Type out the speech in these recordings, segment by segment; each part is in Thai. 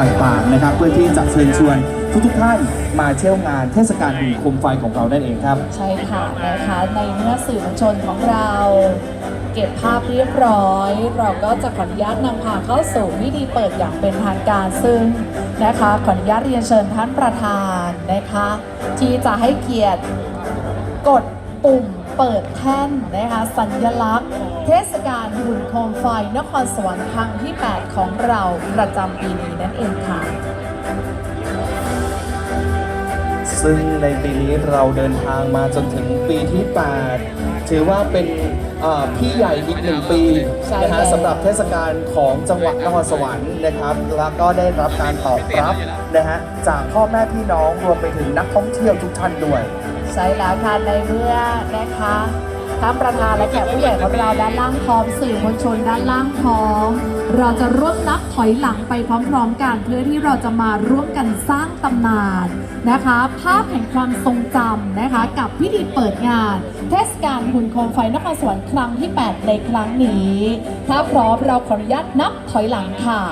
ต่างๆนะครับ เพื่อที่จะเชิญชวนทุกๆท่านมาเที่ยวงานเทศกาลหุ่นโคมไฟของเรานั่นเองครับ ใช่ค่ะนะคะในเมื่อสื่อมวลชนของเรา เก็บภาพเรียบร้อย เราก็จะขออนุญาตนำพาเข้าสู่พิธีเปิดอย่างเป็นทางการซึ่งนะคะขออนุญาตเรียนเชิญท่านประธานนะคะ ที่จะให้เกียรติกดปุ่ม เปิดแท่นนะคะสัญลักษณ์ เทศกาลหุ่นโคมไฟนครสวรรค์ครั้งที่ 8 ของเราประจำปีนี้นั่นเองค่ะ ซึ่งในปีนี้เราเดินทางมาจนถึงปีที่ 8 ถือว่าเป็นเอ่อพี่ใหญ่อีกหนึ่งปีใช่นะฮะแล้วสำหรับเทศกาลของจังหวัดนครสวรรค์นะครับ แล้วก็ได้รับการตอบรับนะฮะจากพ่อแม่พี่น้องรวมไปถึงนักท่องเที่ยวทุกท่านด้วย ใช่แล้วค่ะในเมื่อนะคะ ท่านประธานและแขกผู้ใหญ่ของเราด้านล่างพร้อมสื่อมวลชนด้านล่างพร้อม เราจะร่วมนับถอยหลังไปพร้อมๆกัน เพื่อที่เราจะมาร่วมกันสร้างตำนานนะคะ ภาพแห่งความทรงจำนะคะ กับพิธีเปิดงาน เทศกาลหุ่นโคมไฟนครสวรรค์ครั้งที่ 8 ในครั้งนี้ ถ้าพร้อมเราขออนุญาตนับถอยหลังค่ะ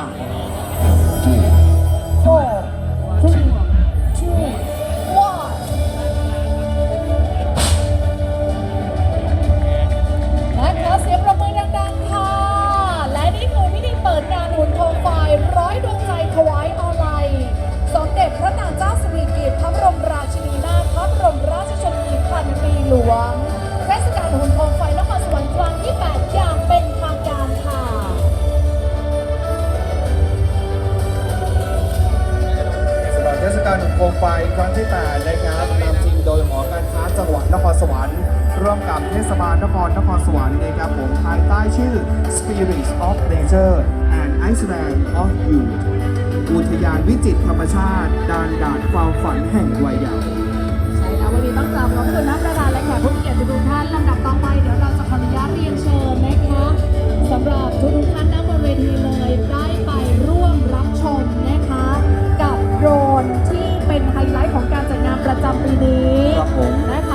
นโคมไฟครั้งที่8นะครับนำทีมโดยหอการค้าจังหวัดนครสวรรค์ร่วมกับเทศบาลนครนครสวรรค์นะครับผมภายใต้ชื่อ Spirits of Nature and Iceland of Youth อุทยานวิจิตรธรรมชาติดานดาดความฝันแห่งวัยเยาว์ใช่แล้ววันนี้ต้องกราบขอบคุณนักประธานและแขกผู้เกียรติทุกท่านลำดับต่อไปเดี๋ยวเราจะขออนุญาตเรียนเชิญนะคะสำหรับทุกท่านนั่งบนเวทีเลยได้ไปร่วมรับชมนะคะ กับโดรนที่ เป็นไฮไลท์ของการจัดงานประจำปีนี้นะคะ